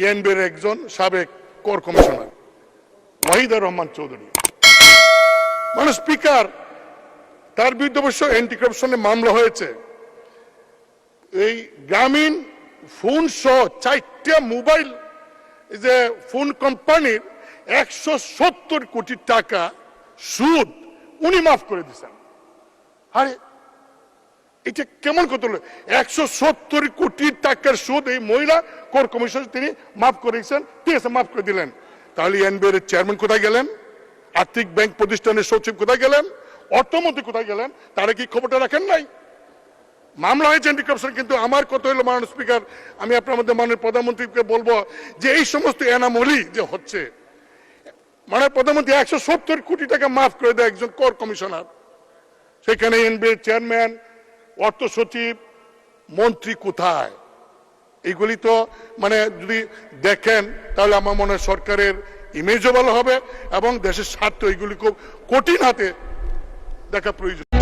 ইএনবির একজন সাবেক কর কমিশনার, ওয়াহিদুর রহমান চৌধুরী। মানে স্পিকার, তার বিরুদ্ধে অবশ্য অ্যান্টি করাপশনে মামলা হয়েছে। এই গ্রামীণ ফোন সহ চারটা মোবাইল যে ফোন কোম্পানির একশো সত্তর কোটি টাকা সুদ, উনি মাফ করে দিচ্ছেন আরে এটা কেমন কত একশো সত্তর কোটি টাকার সুদ এই মহিলা কর কমিশন তিনি মাফ করেছেন, ঠিক আছে, মাফ করে দিলেন। তাহলে এনবিআর চেয়ারম্যান কোথায় গেলেন? আর্থিক ব্যাংক প্রতিষ্ঠানের সচিব কোথায় গেলেন? অর্থমন্ত্রী কোথায় গেলেন? তারা কি খবরটা রাখেন নাই? মামলা হয়েছে অ্যান্টি করাপশন কিন্তু আমার কথা হলো, মাননীয় স্পিকার আমি আপনার মধ্যে মাননীয় প্রধানমন্ত্রীকে বলব যে এই সমস্ত এনামলি যে হচ্ছে মানে প্রধানমন্ত্রী একশো সত্তর কোটি টাকা মাফ করে দেয় একজন কর কমিশনার। সেখানে এনবিএর চেয়ারম্যান অর্থ সচিব, মন্ত্রী কোথায়? এইগুলি তো মানে যদি দেখেন, তাহলে আমার মনে হয় সরকারের ইমেজও ভালো হবে এবং দেশের স্বার্থ এগুলি খুব কঠিন হাতে দেখা প্রয়োজন।